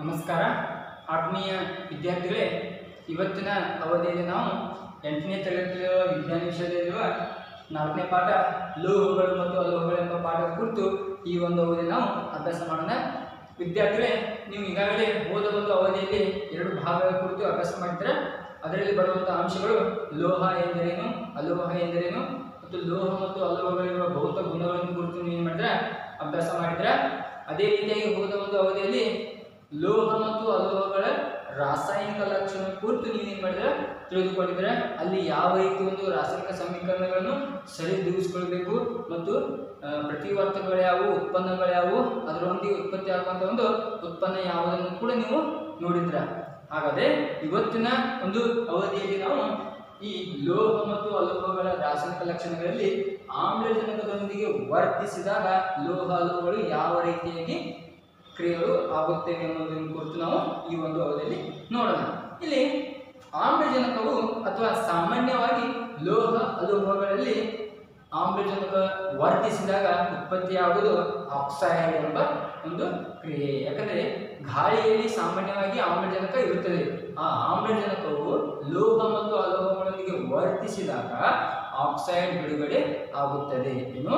ನಮಸ್ಕಾರ. ಆತ್ಮೀಯ ವಿದ್ಯಾರ್ಥಿಗಳೇ, ಇವತ್ತಿನ ಅವಧಿಯಲ್ಲಿ ನಾವು ಎಂಟನೇ ತರಗತಿಯಲ್ಲಿರುವ ವಿಜ್ಞಾನ ವಿಷಯದಲ್ಲಿರುವ ನಾಲ್ಕನೇ ಪಾಠ, ಲೋಹಗಳು ಮತ್ತು ಅಲೋಹಗಳು ಎಂಬ ಪಾಠದ ಕುರಿತು ಈ ಒಂದು ಅವಧಿಯಲ್ಲಿ ನಾವು ಅಭ್ಯಾಸ ಮಾಡೋಣ. ವಿದ್ಯಾರ್ಥಿಗಳೇ, ನೀವು ಈಗಾಗಲೇ ಹೋದ ಒಂದು ಅವಧಿಯಲ್ಲಿ ಎರಡು ಭಾಗಗಳ ಕುರಿತು ಅಭ್ಯಾಸ ಮಾಡಿದ್ರೆ ಅದರಲ್ಲಿ ಬರುವಂತಹ ಅಂಶಗಳು ಲೋಹ ಎಂದರೇನು, ಅಲೋಹ ಎಂದರೇನು, ಮತ್ತು ಲೋಹ ಮತ್ತು ಅಲೋಹಗಳಿರುವ ಭೌತ ಗುಣಗಳನ್ನು ಕುರಿತು ನೀವು ಏನು ಮಾಡಿದ್ರೆ ಅಭ್ಯಾಸ ಮಾಡಿದ್ರೆ ಅದೇ ರೀತಿಯಾಗಿ ಹೋದ ಒಂದು ಅವಧಿಯಲ್ಲಿ ಲೋಹ ಮತ್ತು ಅಲೋಹಗಳ ರಾಸಾಯನಿಕ ಲಕ್ಷಣ ಕುರಿತು ನೀವೇನು ಮಾಡಿದ್ರೆ ತಿಳಿದುಕೊಂಡಿದ್ರೆ ಅಲ್ಲಿ ಯಾವ ರೀತಿ ಒಂದು ರಾಸಾಯನಿಕ ಸಮೀಕರಣಗಳನ್ನು ಸರಿದೂಗಿಸ್ಕೊಳ್ಬೇಕು ಮತ್ತು ಪ್ರತಿವರ್ತಗಳು ಯಾವುವು, ಉತ್ಪನ್ನಗಳು ಯಾವುವು, ಅದರೊಂದಿಗೆ ಉತ್ಪತ್ತಿ ಆಗುವಂಥ ಒಂದು ಉತ್ಪನ್ನ ಯಾವುದನ್ನು ಕೂಡ ನೀವು ನೋಡಿದ್ರ ಹಾಗಾದ್ರೆ ಇವತ್ತಿನ ಒಂದು ಅವಧಿಯಲ್ಲಿ ನಾವು ಈ ಲೋಹ ಮತ್ತು ಅಲೋಹಗಳ ರಾಸಾಯನಿಕ ಲಕ್ಷಣಗಳಲ್ಲಿ ಆಮ್ಲಜನಕದೊಂದಿಗೆ ವರ್ತಿಸಿದಾಗ ಲೋಹ ಅಲೋಹಗಳು ಯಾವ ರೀತಿಯಾಗಿ ಕ್ರಿಯೆಗಳು ಆಗುತ್ತವೆ ಅನ್ನೋದನ್ನು ಕುರಿತು ನಾವು ಈ ಒಂದು ಅವಧಿಯಲ್ಲಿ ನೋಡೋಣ. ಇಲ್ಲಿ ಆಮ್ಲಜನಕವು ಅಥವಾ ಸಾಮಾನ್ಯವಾಗಿ ಲೋಹ ಅಲೋಹಗಳಲ್ಲಿ ಆಮ್ಲಜನಕ ವರ್ತಿಸಿದಾಗ ಉತ್ಪತ್ತಿಯಾಗುವುದು ಆಕ್ಸೈಡ್ ಎಂಬ ಒಂದು ಕ್ರಿಯೆ. ಯಾಕಂದರೆ ಗಾಳಿಯಲ್ಲಿ ಸಾಮಾನ್ಯವಾಗಿ ಆಮ್ಲಜನಕ ಇರುತ್ತದೆ. ಆ ಆಮ್ಲಜನಕವು ಲೋಹ ಮತ್ತು ಅಲೋಹಗಳೊಂದಿಗೆ ವರ್ತಿಸಿದಾಗ ಆಕ್ಸೈಡ್ ಬಿಡುಗಡೆ ಆಗುತ್ತದೆ ಇನ್ನು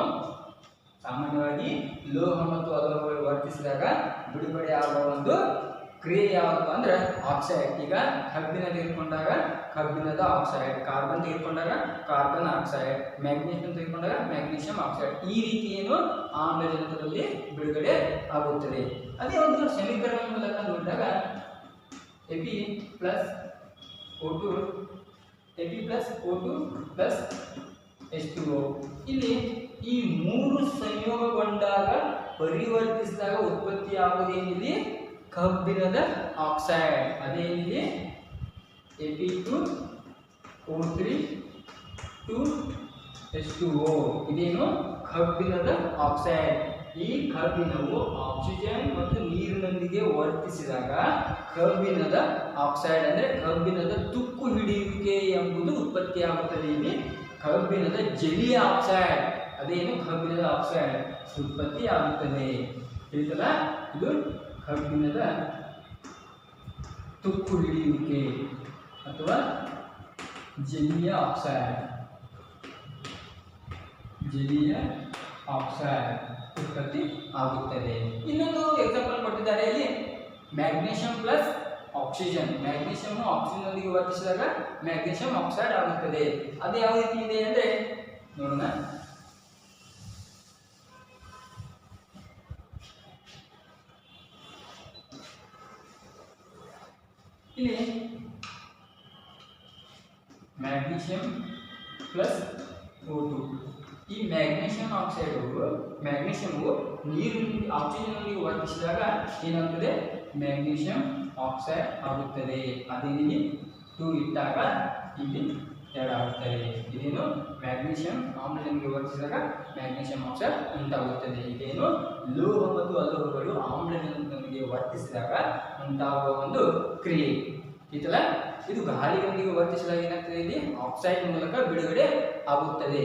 ಸಾಮಾನ್ಯವಾಗಿ ಲೋಹ ಮತ್ತು ಅಲೋಹಗಳು ವರ್ತಿಸಿದಾಗ ಬಿಡುಗಡೆ ಆಗುವ ಒಂದು ಕ್ರಿಯೆ ಯಾವುದು ಅಂದ್ರೆ ಆಕ್ಸೈಡ್ ಈಗ ಕಬ್ಬಿನ ತೆಗೆದುಕೊಂಡಾಗ ಕಬ್ಬಿಣದ ಆಕ್ಸೈಡ್ ಕಾರ್ಬನ್ ತೆಗೆದುಕೊಂಡಾಗ ಕಾರ್ಬನ್ ಆಕ್ಸೈಡ್ ಮ್ಯಾಗ್ನೀಷಿಯಂ ತೆಗೆದುಕೊಂಡಾಗ ಮ್ಯಾಗ್ನೀಷಿಯಂ ಆಕ್ಸೈಡ್ ಈ ರೀತಿ ಏನು ಆಮ್ಲಜನಕದಲ್ಲಿ ಬಿಡುಗಡೆ ಆಗುತ್ತದೆ. ಅದೇ ಒಂದು ಸಮೀಕರಣ ಮೂಲಕ ನೋಡಿದಾಗ AP plus O two, AP plus O plus ಎಷ್ಟು ಇಲ್ಲಿ ಈ ಮೂರು ಸಂಯೋಗಗೊಂಡಾಗ ಪರಿವರ್ತಿಸಿದಾಗ ಉತ್ಪತ್ತಿಯಾಗುವುದೇನಿಲ್ಲಿ ಕಬ್ಬಿಣದ ಆಕ್ಸೈಡ್. ಅದೇನಿಲ್ಲಿ AP two O three two S two O ಇದೇನು? ಕಬ್ಬಿಣದ ಆಕ್ಸೈಡ್. ಈ ಕಬ್ಬಿಣವು ಆಕ್ಸಿಜನ್ ಮತ್ತು ನೀರಿನೊಂದಿಗೆ ವರ್ತಿಸಿದಾಗ ಕಬ್ಬಿಣದ ಆಕ್ಸೈಡ್ ಅಂದರೆ ಕಬ್ಬಿಣದ ತುಕ್ಕು ಹಿಡಿಯುವಿಕೆ ಎಂಬುದು ಉತ್ಪತ್ತಿಯಾಗುತ್ತದೆ ಇಲ್ಲಿ. ಕಬ್ಬಿಣದ ಜಲೀಯ ಆಕ್ಸೈಡ್. ಅದೇನು ಕಬ್ಬಿಣದ ಆಕ್ಸೈಡ್ ಉತ್ಪತ್ತಿ ಆಗುತ್ತದೆ. ತಿಳಿತಲ್ಲ ಇದು ಕಬ್ಬಿಣದ ತುಕ್ಕು ಹಿಡಿಯುವಿಕೆ ಅಥವಾ ಜಲೀಯ ಆಕ್ಸೈಡ್ ಜಲೀಯ ಆಕ್ಸೈಡ್ ಉತ್ಪತ್ತಿ ಆಗುತ್ತದೆ. ಇನ್ನೊಂದು ಎಕ್ಸಾಂಪಲ್ ಕೊಟ್ಟಿದ್ದಾರೆ ಇಲ್ಲಿ. Magnesium plus oxygen magnesium oxygen ನೊಂದಿಗೆ ವರ್ತಿಸಿದಾಗ ಮ್ಯಾಗ್ನೀಷಿಯಂ ಆಕ್ಸೈಡ್ ಆಗುತ್ತದೆ. ಅದು ಯಾವ ರೀತಿ ಇದೆ ಅಂದ್ರೆ, ನೋಡೋಣ. ಇಲ್ಲಿ. ಮ್ಯಾಗ್ನೀಷಿಯಂ ಪ್ಲಸ್ ಓ ಟು ಈ ಮ್ಯಾಗ್ನೀಷಿಯಂ ಆಕ್ಸೈಡು ಮ್ಯಾಗ್ನೀಷಿಯಮು ನೀರು ಆಕ್ಸಿಜನ್ನೊಂದಿಗೆ ವರ್ತಿಸಿದಾಗ ಏನಾಗ್ತದೆ? ಮ್ಯಾಗ್ನೀಷಿಯಂ ಆಕ್ಸೈಡ್ ಆಗುತ್ತದೆ. ಅದೇನಿಗೆ ಟು ಇಟ್ಟಾಗ ಇಲ್ಲಿ ಎರಡು ಆಗುತ್ತದೆ. ಇದೇನು? ಮ್ಯಾಗ್ನೀಷಿಯಂ ಆಮ್ಲಜನಕ್ಕೆ ವರ್ತಿಸಿದಾಗ ಮ್ಯಾಗ್ನೀಷಿಯಂ ಆಕ್ಸೈಡ್ ಉಂಟಾಗುತ್ತದೆ. ಇದೇನು? ಲೋಹ ಮತ್ತು ಅಲೋಹಗಳು ಆಮ್ಲಜನಕದೊಂದಿಗೆ ವರ್ತಿಸಿದಾಗ ಉಂಟಾಗುವ ಒಂದು ಕ್ರಿಯೆ. ಇದಲ್ಲ ಇದು ಗಾಳಿಯೊಂದಿಗೆ ವರ್ತಿಸಿದಾಗ ಏನಾಗ್ತದೆ ಇಲ್ಲಿ? ಆಕ್ಸೈಡ್ ಮೂಲಕ ಬಿಡುಗಡೆ ಆಗುತ್ತದೆ.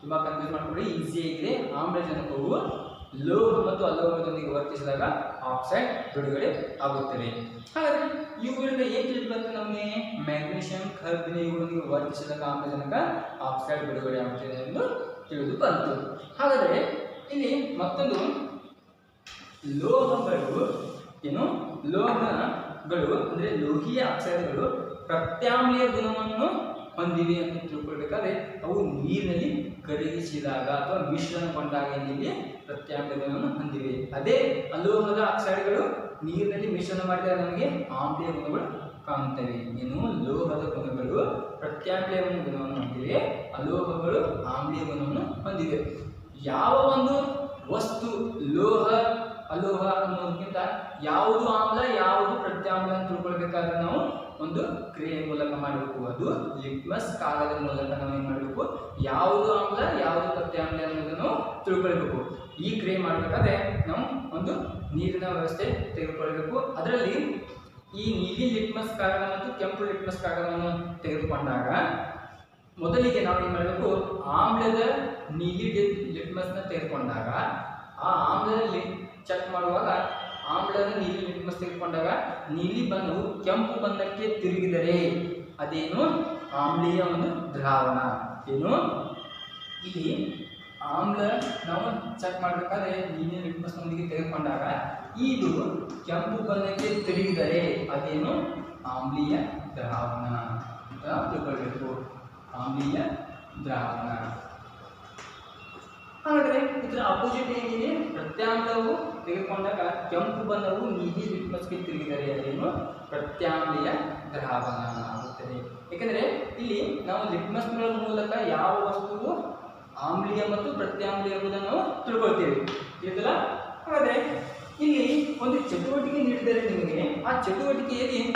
ತುಂಬಾ ಕನ್ಫ್ಯೂಸ್ ಮಾಡ್ಕೊಂಡ್ರೆ ಆಗಿದೆ. ಆಮ್ಲಜನಕವು ಲೋಹ ಮತ್ತು ಅಲೋಹದೊಂದಿಗೆ ವರ್ತಿಸಿದಾಗ ಆಕ್ಸೈಡ್ ಬಿಡುಗಡೆ ಆಗುತ್ತದೆ. ಹಾಗಾದ್ರೆ ಇವುಗಳಿಂದ ಏನ್ ತಿಳಿದು ಬಂತು ನಮಗೆ? ಮ್ಯಾಗ್ನೀಷಿಯಂ ಕಬ್ಬಿಣ ಇವುಗಳೊಂದಿಗೆ ವರ್ತಿಸಿದಾಗ ಆಮ್ಲಜನಕ ಆಕ್ಸೈಡ್ ಬಿಡುಗಡೆ ಆಗುತ್ತದೆ ಎಂದು ತಿಳಿದು ಬಂತು. ಹಾಗಾದ್ರೆ ಇಲ್ಲಿ ಮತ್ತೊಂದು ಲೋಹಗಳು, ಏನು? ಲೋಹಗಳು, ಅಂದ್ರೆ ಲೋಹೀಯ ಆಕ್ಸೈಡ್ಗಳು ಪ್ರತ್ಯಾಮ್ಲೀಯ ಗುಣವನ್ನು ಹೊಂದಿವೆ ಅಂತ ತಿಳ್ಕೊಳ್ಬೇಕಾದ್ರೆ ಅವು ನೀರಿನಲ್ಲಿ ಕರಗಿಸಿದಾಗ ಅಥವಾ ಮಿಶ್ರಣಗೊಂಡಾಗ ಏನಿದೆ? ಪ್ರತ್ಯಾಮ್ಲೀಯ ಗುಣವನ್ನು ಹೊಂದಿವೆ. ಅದೇ ಅಲೋಹದ ಆಕ್ಸೈಡ್ಗಳು ನೀರಿನಲ್ಲಿ ಮಿಶ್ರಣ ಮಾಡಿದಾಗ ನಮಗೆ ಆಮ್ಲೀಯ ಗುಣಗಳು ಕಾಣುತ್ತವೆ. ಏನು? ಲೋಹದ ಗುಣಗಳು ಪ್ರತ್ಯಾಮ್ಲೀಯ ಗುಣವನ್ನು ಹೊಂದಿವೆ. ಅಲೋಹಗಳು ಆಮ್ಲೀಯ ಗುಣವನ್ನು ಹೊಂದಿವೆ. ಯಾವ ಒಂದು ವಸ್ತು ಲೋಹ ಅಲೋಹ ಅನ್ನೋದಕ್ಕಿಂತ ಯಾವುದು ಆಮ್ಲ, ಯಾವುದು ಪ್ರತ್ಯಾಮ್ಲ ಅಂತ ತಿಳ್ಕೊಳ್ಬೇಕಾದ್ರೆ ನಾವು ಒಂದು ಕ್ರಿಯೆ ಮೂಲಕ ಮಾಡಬೇಕು. ಅದು ಲಿಟ್ಮಸ್ ಕಾಗದ ಮೂಲಕ ನಾವು ಏನು ಮಾಡಬೇಕು? ಯಾವುದು ಆಮ್ಲ, ಯಾವುದು ಪ್ರತ್ಯಾಮ್ಲ ಅನ್ನೋದನ್ನು ತಿಳ್ಕೊಳ್ಬೇಕು. ಈ ಕ್ರಿಯೆ ಮಾಡಬೇಕಾದ್ರೆ ನಾವು ಒಂದು ನೀರಿನ ವ್ಯವಸ್ಥೆ ತೆಗೆದುಕೊಳ್ಬೇಕು. ಅದರಲ್ಲಿ ಈ ನೀಲಿ ಲಿಟ್ಮಸ್ ಕಾಗದ ಮತ್ತು ಕೆಂಪು ಲಿಟ್ಮಸ್ ಕಾಗದವನ್ನು ತೆಗೆದುಕೊಂಡಾಗ ಮೊದಲಿಗೆ ನಾವು ಏನು ಮಾಡಬೇಕು? ಆಮ್ಲದ ನೀಲಿ ಲಿಟ್ಮಸ್ನ ತೆಗೆದುಕೊಂಡಾಗ ಆ ಆಮ್ಲದಲ್ಲಿ ಚೆಕ್ ಮಾಡುವಾಗ ಆಮ್ಲದ ನೀಲಿ ಲಿಟ್ಮಸ್ ತೆಗೆದುಕೊಂಡಾಗ ನೀಲಿ ಬಣ್ಣವು ಕೆಂಪು ಬಣ್ಣಕ್ಕೆ ತಿರುಗಿದರೆ ಅದೇನು? ಆಮ್ಲೀಯ ಒಂದು ದ್ರಾವಣ. ಏನು? ಇಲ್ಲಿ ಆಮ್ಲ ನಾವು ಚೆಕ್ ಮಾಡಬೇಕಾದ್ರೆ ನೀಲಿ ಲಿಟ್ಮಸ್ನೊಂದಿಗೆ ತೆಗೆದುಕೊಂಡಾಗ ಇದು ಕೆಂಪು ಬಣ್ಣಕ್ಕೆ ತಿರುಗಿದರೆ ಅದೇನು? ಆಮ್ಲೀಯ ದ್ರಾವಣ ಅಂತ ತಿಳ್ಕೊಳ್ಬೇಕು. ಆಮ್ಲೀಯ ದ್ರಾವಣ. ಹಾಗಾದ್ರೆ ಇದರ ಅಪೋಸಿಟ್ ಏನಿದೆ? ಪ್ರತ್ಯಾಮ್ಲವು ತೆಗೆದುಕೊಂಡಾಗ ಕೆಂಪು ಬಣ್ಣವು ನೀಲಿ ಲಿಟ್ಮಸ್ಗೆ ತಿರುಗಿದರೆ ಅದೇನು? ಪ್ರತ್ಯಾಮ್ಲೀಯ ದ್ರಾವಣ ಆಗುತ್ತದೆ. ಏಕೆಂದರೆ ಇಲ್ಲಿ ನಾವು ಲಿಟ್ಮಸ್ಗಳ ಮೂಲಕ ಯಾವ ವಸ್ತುವು ಆಮ್ಲೀಯ ಮತ್ತು ಪ್ರತ್ಯಾಮ್ಲೀಯ ಎಂಬುದನ್ನು ನಾವು ತಿಳ್ಕೊಳ್ತೇವೆ. ತಿಳಿದಲ್ಲ? ಹಾಗಾದ್ರೆ ಇಲ್ಲಿ ಒಂದು ಚಟುವಟಿಕೆ ನೀಡಿದರೆ ನಿಮಗೆ ಆ ಚಟುವಟಿಕೆಯಲ್ಲಿ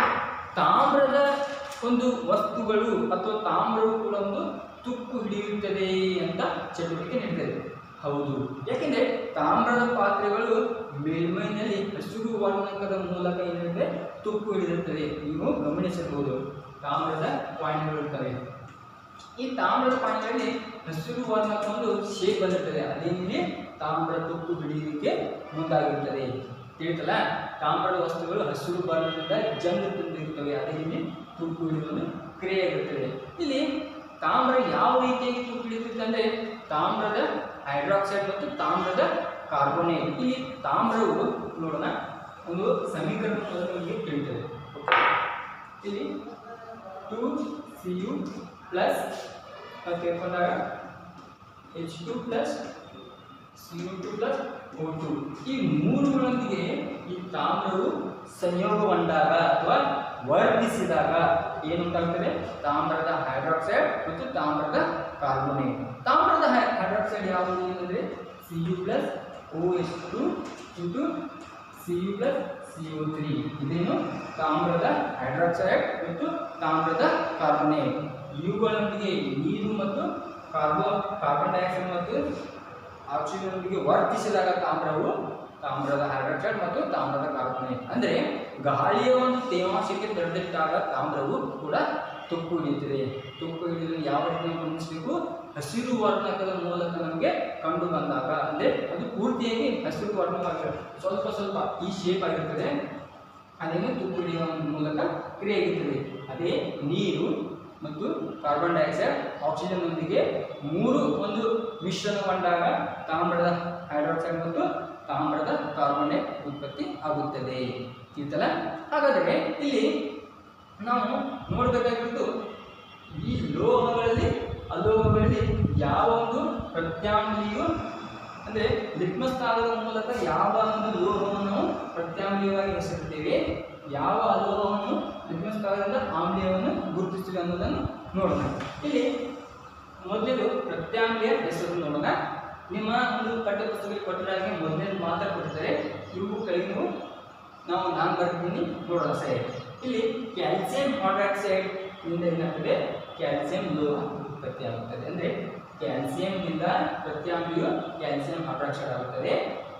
ತಾಮ್ರದ ಒಂದು ವಸ್ತುಗಳು ಅಥವಾ ತಾಮ್ರವು ಕೂಡ ಒಂದು ತುಕ್ಕು ಹಿಡಿಯುತ್ತದೆ ಅಂತ ಚಟುವಟಿಕೆ ನೀಡಿದ್ದಾರೆ ಹೌದು. ಯಾಕೆಂದ್ರೆ ತಾಮ್ರದ ಪಾತ್ರೆಗಳು ಮೇಲ್ಮೈನಲ್ಲಿ ಹಸಿರು ವರ್ಣಕದ ಮೂಲಕ ಏನಿದೆ ತುಕ್ಕು ಹಿಡಿದಿರುತ್ತದೆ ನೀವು ಗಮನಿಸಬಹುದು. ತಾಮ್ರದ ಪಾಯಿಂಟ್ಗಳು ಇರ್ತವೆ. ಈ ತಾಮ್ರದ ಪಾಯಿಂಟ್ಗಳಲ್ಲಿ ಹಸಿರು ವರ್ಣಕ ಒಂದು ಶೇಪ್ ಬಂದಿರ್ತದೆ ಅದೇನಿದೆ ತಾಮ್ರ ತುಕ್ಕು ಹಿಡಿಯುವಿಕೆ ಮುಂದಾಗಿರುತ್ತದೆ ತಿಳಿತಲ್ಲ? ತಾಮ್ರದ ವಸ್ತುಗಳು ಹಸಿರು ಬಣ್ಣದಿಂದ ಜಂಗ್ ತುಂಬಿರುತ್ತವೆ. ಅದೇ ತುಕ್ಕು ಕ್ರಿಯೆ ಕ್ರಿಯೆಯಾಗಿರುತ್ತದೆ ಇಲ್ಲಿ ತಾಮ್ರ ಯಾವ ರೀತಿಯಾಗಿ ತುಕ್ಕು ಹಿಡಿಯುತ್ತೆ ಅಂದರೆ ತಾಮ್ರದ ಹೈಡ್ರಾಕ್ಸೈಡ್ ಮತ್ತು ತಾಮ್ರದ ಕಾರ್ಬೋನೇಟ್. ಈ ತಾಮ್ರವು ನೋಡೋಣ, ಒಂದು ಸಮೀಕರಣ ನಿಮಗೆ ತಿಳಿಯುತ್ತದೆ ಇಲ್ಲಿ ಟು ಸಿ ಯು ಪ್ಲಸ್ ತೆಗೆದುಕೊಂಡಾಗ H two plus C U two plus O two ಈ ಮೂರುಗಳೊಂದಿಗೆ ಈ ತಾಮ್ರವು ಸಂಯೋಗಗೊಂಡಾಗ ಅಥವಾ ವರ್ಧಿಸಿದಾಗ ಏನುಂಟಾಗ್ತದೆ ತಾಮ್ರದ ಹೈಡ್ರಾಕ್ಸೈಡ್ ಮತ್ತು ತಾಮ್ರದ ಕಾರ್ಬೋನೇಟ್ ತಾಮ್ರದ ಹೈಡ್ರಾಕ್ಸೈಡ್ ಯಾವುದು ಅಂದರೆ C U plus O S two into C U plus C U three ಇದೇನು? ತಾಮ್ರದ ಹೈಡ್ರಾಕ್ಸೈಡ್ ಮತ್ತು ತಾಮ್ರದ ಕಾರ್ಬೋನೇಟ್ ಇವುಗಳೊಂದಿಗೆ ನೀರು ಮತ್ತು ಕಾರ್ಬೋ ಕಾರ್ಬನ್ ಡೈಆಕ್ಸೈಡ್ ಮತ್ತು ಆಕ್ಸಿಜನ್ನೊಂದಿಗೆ ವರ್ತಿಸಿದಾಗ ತಾಮ್ರವು ತಾಮ್ರದ ಹೈಡ್ರಾಕ್ಸೈಡ್ ಮತ್ತು ತಾಮ್ರದ ಕಾರ್ಬೋನೇಟ್ ಅಂದರೆ ಗಾಳಿಯ ಒಂದು ತೇವಾಂಶಕ್ಕೆ ತಡೆದಿಟ್ಟಾಗ ತಾಮ್ರವು ಕೂಡ ತುಕ್ಕು ಹಿಡಿಯುತ್ತದೆ ತುಕ್ಕು ಹಿಡಿದು ಯಾವ ರೀತಿ ಗಮನಿಸಬೇಕು? ಹಸಿರು ವರ್ಣಕದ ಮೂಲಕ ನಮಗೆ ಕಂಡು ಬಂದಾಗ, ಅಂದರೆ ಅದು ಪೂರ್ತಿಯಾಗಿ ಹಸಿರು ವರ್ಣವಾಗಿರುತ್ತೆ ಸ್ವಲ್ಪ ಸ್ವಲ್ಪ ಈ ಶೇಪ್ ಆಗಿರ್ತದೆ. ಅದೇನು ತುಕ್ಕು ಹಿಡಿಯುವ ಮೂಲಕ ಕ್ರಿಯೆಯಾಗಿರ್ತದೆ. ಅದೇ ನೀರು ಮತ್ತು ಕಾರ್ಬನ್ ಡೈಆಕ್ಸೈಡ್ ಆಕ್ಸಿಜನ್ನೊಂದಿಗೆ ಮೂರು, ಒಂದು ಮಿಶ್ರಣಗೊಂಡಾಗ ತಾಮ್ರದ ಹೈಡ್ರಾಕ್ಸೈಡ್ ಮತ್ತು ತಾಮ್ರದ ಕಾರ್ಬನೇಟ್ ಉತ್ಪತ್ತಿ ಆಗುತ್ತದೆ. ತಿಳಿತಲ್ಲ ಹಾಗಾದರೆ ಇಲ್ಲಿ ನಾವು ನೋಡಬೇಕಾಗಿರೋದು ಈ ಲೋಹಗಳಲ್ಲಿ ಅಲೋಹಗಳಲ್ಲಿ ಯಾವ ಒಂದು ಪ್ರತ್ಯಾಮ್ಲಿಯು ಅಂದರೆ ಲಿಟ್ಮಸ್ ಕಾಗದ ಮೂಲಕ ಯಾವ ಒಂದು ಲೋಹವನ್ನು ನಾವು ಪ್ರತ್ಯಾಮ್ಲೀಯವಾಗಿ ಯಾವ ಅಲೋಹವನ್ನು ಲಿಟ್ಮಸ್ ಕಾಗದದಿಂದ ಆಮ್ಲೀಯವನ್ನು ಗುರುತಿಸ್ತೀವಿ ಅನ್ನೋದನ್ನು ನೋಡೋಣ. ಇಲ್ಲಿ ಮೊದಲು ಪ್ರತ್ಯಾಮ್ಲೀಯ ಹೆಸರು ನೋಡೋಣ. ನಿಮ್ಮ ಒಂದು ಪಠ್ಯಪುಸ್ತಕದಲ್ಲಿ ಕೊಟ್ಟರೆ ಹಾಗೆ ಮೊದಲನೇದು ಮಾತ್ರ ಕೊಡ್ತಾರೆ ಇವು ಕೈ ನಾವು ನಾನು ಬರ್ತೀನಿ ನೋಡೋಣ ಸರಿ. ಇಲ್ಲಿ ಕ್ಯಾಲ್ಸಿಯಂ ಹಾಡ್ರಾಕ್ಸೈಡ್ ಇಂದ ಏನಾಗ್ತದೆ? ಕ್ಯಾಲ್ಸಿಯಂ ಲೋಹ ಉತ್ಪತ್ತಿ ಆಗುತ್ತದೆ. ಅಂದರೆ ಕ್ಯಾಲ್ಸಿಯಂನಿಂದ ಪ್ರತ್ಯಾಮ್ಲೀಯ ಕ್ಯಾಲ್ಸಿಯಂ ಹೈಡ್ರಾಕ್ಸೈಡ್ ಆಗುತ್ತದೆ.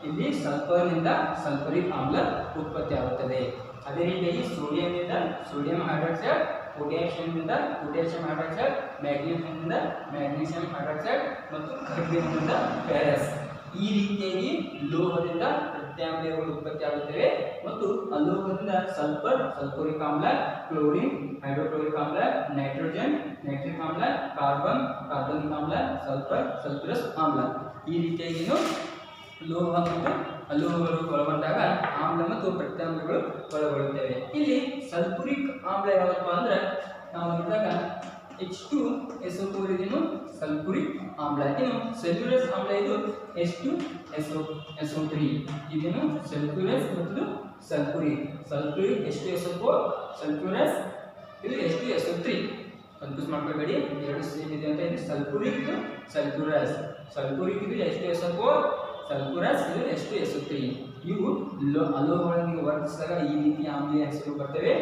ಇಲ್ಲಿ ಸಲ್ಫರ್ನಿಂದ ಸಲ್ಫರಿಕ್ ಆಮ್ಲ ಉತ್ಪತ್ತಿ ಆಗುತ್ತದೆ. ಅದೇ ರೀತಿಯಾಗಿ ಸೋಡಿಯಂನಿಂದ ಸೋಡಿಯಂ ಹೈಡ್ರಾಕ್ಸೈಡ್ ಪೊಟ್ಯಾಷಿಯಂನಿಂದ ಪೊಟ್ಯಾಷಿಯಂ ಹೈಡ್ರಾಕ್ಸೈಡ್ ಮ್ಯಾಗ್ನೀಷಿಯಂನಿಂದ ಮ್ಯಾಗ್ನೀಷಿಯಂ ಹೈಡ್ರಾಕ್ಸೈಡ್ ಮತ್ತು ಕಬ್ಬಿಣದಿಂದ ಪ್ಯಾರಸ್ ಈ ರೀತಿಯಾಗಿ ಲೋಹದಿಂದ ಉತ್ಪತ್ತಿ ಆಗುತ್ತವೆ ಮತ್ತು ಸಲ್ಫರ್ ಸಲ್ಫೋರಿಕ್ ಆಮ್ಲ ಕ್ಲೋರಿನ್ ಹೈಡ್ರೋಕ್ಲೋರಿಕ್ ಆಮ್ಲ ನೈಟ್ರೋಜನ್ ನೈಟ್ರಿಕ್ ಆಮ್ಲ ಕಾರ್ಬನ್ ಕಾರ್ಬನಿಕ್ ಆಮ್ಲ ಸಲ್ಫರ್ ಸಲ್ಫರಸ್ ಆಮ್ಲ ಈ ರೀತಿಯಾಗಿ ಲೋಹ ಮತ್ತು ಅಲೋಹಗಳು ಒಳಗೊಂಡಾಗ ಆಮ್ಲ ಮತ್ತು ಪ್ರತ್ಯಾಮ್ಲಗಳು ಒಳಗೊಳ್ಳುತ್ತವೆ. ಇಲ್ಲಿ ಸಲ್ಫುರಿಕ್ ಆಮ್ಲ ಯಾವಪ್ಪ ಅಂದ್ರೆ ನಾವು ನೋಡಿದಾಗ ಎಚ್ ಟು ಎಸ್ ಸಲ್ಫುರಿಕ್ ಆಮ್ಲ. ಇನ್ನು ಸೆಲ್ಯುಲಸ್ ಆಮ್ಲ ಇದು S two S O S O three ಇದೇನು ಸಲ್ಫ್ಯೂರಸ್ ಮತ್ತು sulphuric S two S O sulphurous ಇದು S two S O three confuse ಮಾಡ್ಕೋಬೇಡಿ ಎರಡು ಸೇಮ್ ಇದೆ ಅಂತ ಇದು ಸಲ್ಫುರಿಕ್ ಇದು ಸಲ್ಫ್ಯೂರಸ್ ಸಲ್ಫುರಿಕ್ ಇದು S two S O sulphurous ಇದು ಎಸ್ ಟು ಎಸ್ ತ್ರೀ ಇವು ಲೋ ಅಲೋಹಗಳೊಂದಿಗೆ ವರ್ತಿಸಿದಾಗ ಈ ರೀತಿ ಆಮ್ಲೀಯ ಹೆಸರು ಬರ್ತವೆ.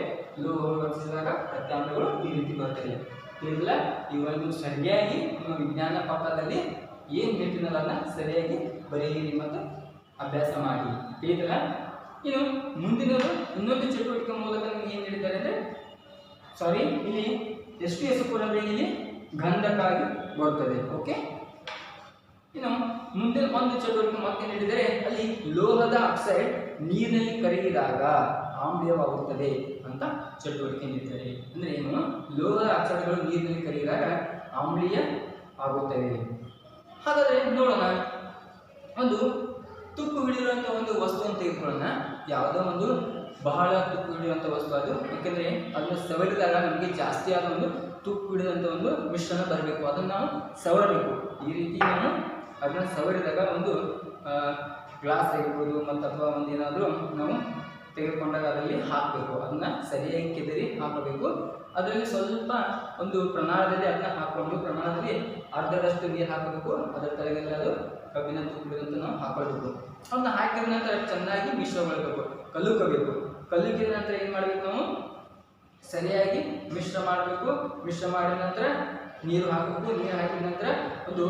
ಲೋಹಗಳು ವರ್ತಿಸಿದಾಗ ಪ್ರತ್ಯಾಮ್ಲಗಳು ಈ ರೀತಿ ಬರ್ತವೆ. ತಿಳಿದಿಲ್ಲ ಇವನ್ನು ಸರಿಯಾಗಿ ನಿಮ್ಮ ವಿಜ್ಞಾನ ಪಾಠದಲ್ಲಿ ಏನು ಹೇಳ್ತೀನಲ್ಲ ಸರಿಯಾಗಿ ಬರೆಯಿರಿ ಮತ್ತು ಅಭ್ಯಾಸ ಮಾಡಿ. ತಿಳಿದಿಲ್ಲ ಇನ್ನು ಮುಂದಿನದು ಇನ್ನೊಂದು ಚಟುವಟಿಕೆ ಮೂಲಕ ನಿಮಗೆ ಏನು ಹೇಳಿದ್ದಾರೆ ಅಂದರೆ ಸಾರಿ ಇಲ್ಲಿ ಎಷ್ಟು ಹೆಸರು ಇಲ್ಲಿ ಗಂಧಕ್ಕಾಗಿ ಬರ್ತದೆ ಓಕೆ ಇನ್ನು ಮುಂದಿನ ಒಂದು ಚಟುವಟಿಕೆ ಮತ್ತೆ ಹೇಳಿದರೆ ಅಲ್ಲಿ ಲೋಹದ ಆಕ್ಸೈಡ್ ನೀರಿನಲ್ಲಿ ಕರಗಿದಾಗ ಆಮ್ಲೀಯವಾಗುತ್ತದೆ ಅಂತ ಚಟುವಟಿಕೆ ನೀಡಿದ್ದಾರೆ ಅಂದರೆ ಏನು? ಲೋಹದ ಅಕ್ಷರಗಳು ನೀರಿನಲ್ಲಿ ಕರಗಿದಾಗ ಆಮ್ಲೀಯ ಆಗುತ್ತವೆ ಹಾಗಾದ್ರೆ ನೋಡೋಣ. ಒಂದು ತುಕ್ಕು ಹಿಡಿದಿರುವಂಥ ಒಂದು ವಸ್ತುವನ್ನು ತೆಗೆದುಕೊಳ್ಳೋಣ ಯಾವುದೋ ಒಂದು ಬಹಳ ತುಕ್ಕು ಹಿಡಿಯುವಂಥ ವಸ್ತು ಅದು. ಯಾಕೆಂದರೆ ಅದನ್ನು ಸವರಿದಾಗ ನಮಗೆ ಜಾಸ್ತಿ ಆದ ಒಂದು ತುಕ್ಕು ಹಿಡಿದಂಥ ಒಂದು ಮಿಶ್ರಣ ಬರಬೇಕು. ಅದನ್ನು ನಾವು ಸವರಬೇಕು. ಈ ರೀತಿ ನಾನು ಅದನ್ನು ಸವರಿದಾಗ ಒಂದು ಗ್ಲಾಸ್ ಆಗಿರ್ಬೋದು ಮತ್ತು ಅಥವಾ ಒಂದು ಏನಾದರೂ ನಾವು ತೆಗೆದುಕೊಂಡಾಗ ಅದರಲ್ಲಿ ಹಾಕಬೇಕು. ಅದನ್ನ ಸರಿಯಾಗಿ ಕೆದರಿ ಹಾಕಬೇಕು. ಅದರಲ್ಲಿ ಸ್ವಲ್ಪ ಒಂದು ಪ್ರಮಾಣದಲ್ಲಿ ಅದನ್ನ ಹಾಕೊಂಡು ಪ್ರಮಾಣದಲ್ಲಿ ಅರ್ಧದಷ್ಟು ನೀರು ಹಾಕಬೇಕು. ಅದರ ತಲೆಗೆಲ್ಲ ಅದು ಕಬ್ಬಿನ ತುಪ್ಪಿದಂತ ನಾವು ಹಾಕೊಳ್ಬೇಕು. ಅದನ್ನ ಹಾಕಿದ ನಂತರ ಚೆನ್ನಾಗಿ ಮಿಶ್ರಗೊಳ್ಬೇಕು ಕಲ್ಲುಕಬೇಕು ಕಲ್ಲುಕಿದ ನಂತರ ಏನು ಮಾಡಬೇಕು ನಾವು? ಸರಿಯಾಗಿ ಮಿಶ್ರ ಮಾಡಬೇಕು. ಮಿಶ್ರ ಮಾಡಿದ ನಂತರ ನೀರು ಹಾಕಬೇಕು. ನೀರು ಹಾಕಿದ ನಂತರ ಒಂದು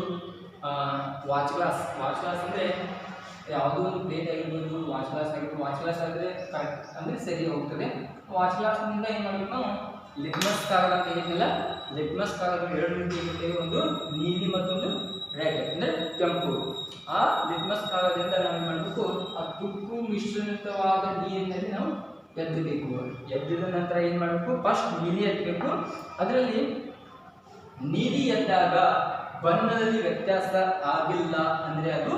ವಾಚ್ ಗ್ಲಾಸ್ ವಾಚ್ ಗ್ಲಾಸ್ ಅಂದರೆ ಯಾವುದೋ ಒಂದು ಪ್ಲೇಟ್ ಆಗಿರ್ಬೋದು ವಾಚ್ ಗ್ಲಾಸ್ ಆಗಿರ್ಬೋದು ವಾಚ್ ಗ್ಲಾಸ್ ಆದರೆ ಕರೆಕ್ಟ್ ಅಂದರೆ ಸರಿ ಹೋಗ್ತದೆ. ವಾಚ್ ಗ್ಲಾಸ್ನಿಂದ ಏನು ಮಾಡಬೇಕು ನಾವು? ಲಿಟ್ಮಸ್ ಕಾಗದ ಅಂತ ಏನಿಲ್ಲ ಲಿಟ್ಮಸ್ ಕಾಗದ ಎರಡು ರೀತಿ ಒಂದು ನೀಲಿ ಮತ್ತೊಂದು ರೆಡ್ ಅಂದರೆ ಕೆಂಪು. ಆ ಲಿಟ್ಮಸ್ ಕಾಗದದಿಂದ ನಾವು ಏನು ಮಾಡಬೇಕು? ಆ ತುಕ್ಕು ಮಿಶ್ರಿತವಾದ ನೀರಿನಲ್ಲಿ ನಾವು ಎದ್ದಬೇಕು. ಎದ್ದಿದ ನಂತರ ಏನು ಮಾಡಬೇಕು? ಫಸ್ಟ್ ನೀಲಿ ಎತ್ತಬೇಕು ಅದರಲ್ಲಿ ನೀಲಿ ಎದ್ದಾಗ ಬಣ್ಣದಲ್ಲಿ ವ್ಯತ್ಯಾಸ ಆಗಿಲ್ಲ ಅಂದರೆ ಅದು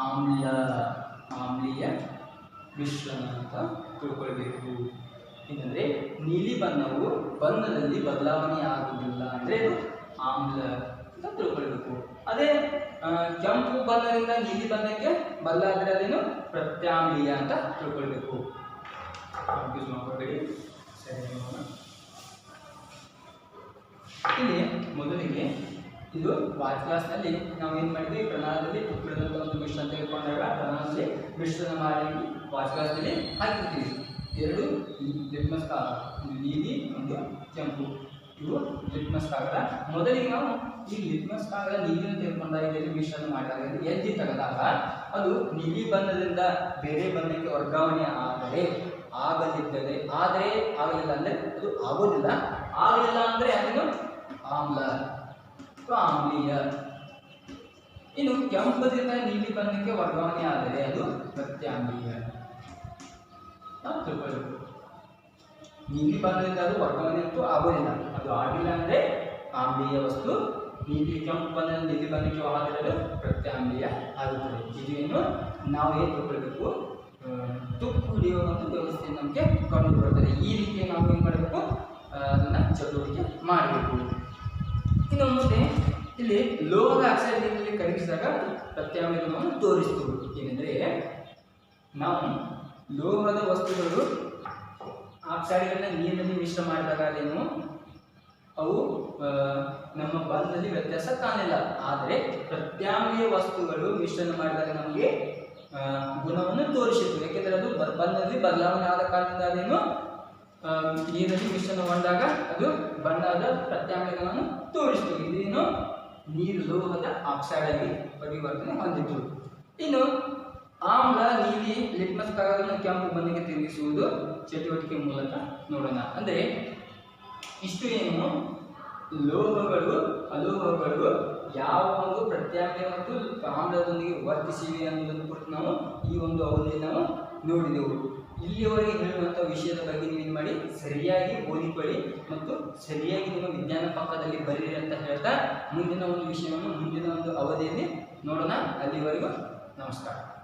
ಆಮ್ಲ ಆಮ್ಲೀಯ ಮಿಶ್ರಣ ಅಂತ ತಿಳ್ಕೊಳ್ಬೇಕು. ಏನಂದರೆ ನೀಲಿ ಬಣ್ಣವು ಬಣ್ಣದಲ್ಲಿ ಬದಲಾವಣೆ ಆಗುವುದಿಲ್ಲ ಅಂದರೆ ಅದು ಆಮ್ಲ ಅಂತ ತಿಳ್ಕೊಳ್ಬೇಕು. ಅದೇ ಕೆಂಪು ಬಣ್ಣದಿಂದ ನೀಲಿ ಬಣ್ಣಕ್ಕೆ ಬದಲಾದರೆ ಅದೇನು? ಪ್ರತ್ಯಾಮ್ಲೀಯ ಅಂತ ತಿಳ್ಕೊಳ್ಬೇಕು. ಕನ್ಫ್ಯೂಸ್ ಮಾಡ್ಕೊಳ್ಬೇಡಿ ಸರಿ ಇಲ್ಲಿ ಮೊದಲಿಗೆ ಇದು ವಾಚ್ ಕ್ಲಾಸ್ನಲ್ಲಿ ನಾವು ಏನು ಮಾಡಿದ್ವಿ? ಪ್ರಣಾಳದಲ್ಲಿ ಉಪ್ಪಿಡದಂಥ ಒಂದು ಮಿಶ್ರಣ ತೆಗೆದುಕೊಂಡಾಗ ಪ್ರಣಾಳದಲ್ಲಿ ಮಿಶ್ರಣ ಮಾಡಿ ವಾಚ್ ಕ್ಲಾಸ್ನಲ್ಲಿ ಹಾಕಿರ್ತೀವಿ. ಎರಡು ಲಿಟ್ಮಸ್ ಕಾಗದ ಒಂದು ನೀಲಿ, ಒಂದು ಕೆಂಪು. ಇವು ಲಿಟ್ಮಸ್ ಕಾಗದ ಮೊದಲಿಗೆ ನಾವು ಈ ಲಿಟ್ಮಸ್ ಕಾಗದ ನೀಲಿನ ತೆಗೆದುಕೊಂಡಾಗ ಇದರಲ್ಲಿ ಮಿಶ್ರಣ ಮಾಡಿದಾಗ ಎಲ್ಲಿ ತೆಗೆದಾಗ? ಅದು ನೀಲಿ ಬಣ್ಣದಿಂದ ಬೇರೆ ಬಣ್ಣಕ್ಕೆ ವರ್ಗಾವಣೆ ಆದರೆ ಆಗಲಿದ್ದರೆ ಆದರೆ ಆಗಲಿಲ್ಲ ಅಂದರೆ ಅದು ಆಗೋದಿಲ್ಲ. ಆಗಲಿಲ್ಲ ಅಂದರೆ ಅದನ್ನು ಆಮ್ಲ ಅಥವಾ ಆಮ್ಲೀಯ ಇನ್ನು ಕೆಂಪದಿಂದ ನೀಲಿ ಬಣ್ಣಕ್ಕೆ ವರ್ಗಾವಣೆ ಆದರೆ ಅದು ಪ್ರತ್ಯಾಮ್ಲೀಯ. ನಾವು ತಿಳ್ಕೊಳ್ಬೇಕು ನೀಲಿ ಬಣ್ಣದಿಂದ ಅದು ವರ್ಗಾವಣೆ ಅಂತೂ ಆಗೋದಿಲ್ಲ. ಅದು ಆಗಿಲ್ಲ ಅಂದರೆ ಆಮ್ಲೀಯ ವಸ್ತು ನೀಲಿ ಕೆಂಪು ಬಣ್ಣದಿಂದ ನೀಲಿ ಬಣ್ಣಕ್ಕೆ ಆದರೆ ಅದು ಪ್ರತ್ಯಾಮ್ಲೀಯ ಆಗುತ್ತದೆ. ಇದು ಏನು ನಾವು ಏನು ತಿಳ್ಕೊಳ್ಬೇಕು. ಆ, ತುಕ್ಕು ಹಿಡಿಯುವ ಒಂದು ವ್ಯವಸ್ಥೆ ನಮಗೆ ಕಂಡು ಬರುತ್ತದೆ ಈ ರೀತಿ ನಾವು ಏನು ಮಾಡಬೇಕು? ಆ, ಅದನ್ನ ಚಟುವಟಿಕೆ ಮಾಡಬೇಕು. ಇನ್ನು ಮುಂದೆ ಇಲ್ಲಿ ಲೋಹದ ಆಕ್ಸೈಡ್ನಲ್ಲಿ ಕರಗಿಸಿದಾಗ ಪ್ರತ್ಯಾಮ್ಲ ಗುಣವನ್ನು ತೋರಿಸ್ತೀವಿ ಏನೆಂದರೆ ನಾವು ಲೋಹದ ವಸ್ತುಗಳು ಆಕ್ಸೈಡ್ಗಳನ್ನ ನೀರಿನಲ್ಲಿ ಮಿಶ್ರ ಮಾಡಿದಾಗ ಅದೇನು? ಅವು ನಮ್ಮ ಬಲದಲ್ಲಿ ವ್ಯತ್ಯಾಸ ಕಾಣಿಲ್ಲ ಆದರೆ ಪ್ರತ್ಯಾಮ್ಲೀಯ ವಸ್ತುಗಳು ಮಿಶ್ರಣ ಮಾಡಿದಾಗ ನಮಗೆ ಗುಣವನ್ನು ತೋರಿಸಿತ್ತು. ಯಾಕೆಂದರೆ ಅದು ಬ- ಬಣ್ಣದಲ್ಲಿ ಬದಲಾವಣೆ ಆದ ಕಾರಣದಿಂದ ಅದೇನು? ನೀರಲ್ಲಿ ಮಿಶ್ರಣಗೊಂಡಾಗ ಅದು ಬಣ್ಣದ ಪ್ರತ್ಯಾಮ್ಲಗಳನ್ನು ತೋರಿಸ್ತು. ಇದೇನು ನೀರು ಲೋಹದ ಆಕ್ಸೈಡ್ ಆಗಿ ಪರಿವರ್ತನೆ ಹೊಂದಿತ್ತು. ಇನ್ನು ಆಮ್ಲ, ನೀಲಿ, ಲಿಟ್ಮಸ್ ಕಾಗದವನ್ನು ಕೆಂಪು ಬಣ್ಣಕ್ಕೆ ತಿರುಗಿಸುವುದು ಚಟುವಟಿಕೆ ಮೂಲಕ ನೋಡೋಣ. ಅಂದರೆ ಇಷ್ಟು ಏನು? ಲೋಹಗಳು, ಅಲೋಹಗಳು ಯಾವ ಒಂದು ಪ್ರತ್ಯಾಮ್ಲ ಮತ್ತು ಆಮ್ಲದೊಂದಿಗೆ ವರ್ತಿಸಿವೆ ಅನ್ನೋದನ್ನು ಕುರಿತು ನಾವು ಈ ಒಂದು ಅವಧಿಯಲ್ಲಿ ನಾವು ನೋಡಿದೆವು. ಇಲ್ಲಿಯವರೆಗೆ ಹೇಳುವಂಥ ವಿಷಯದ ಬಗ್ಗೆ ನೀವು ಏನು ಮಾಡಿ? ಸರಿಯಾಗಿ ಓದಿಕೊಳ್ಳಿ ಮತ್ತು ಸರಿಯಾಗಿ ನಿಮ್ಮ ವಿಜ್ಞಾನ ಪಕ್ಕದಲ್ಲಿ ಬರೀರಿ ಅಂತ ಹೇಳ್ತಾ ಮುಂದಿನ ಒಂದು ವಿಷಯವನ್ನು ಮುಂದಿನ ಒಂದು ಅವಧಿಯಲ್ಲಿ ನೋಡೋಣ. ಅಲ್ಲಿವರೆಗೂ ನಮಸ್ಕಾರ.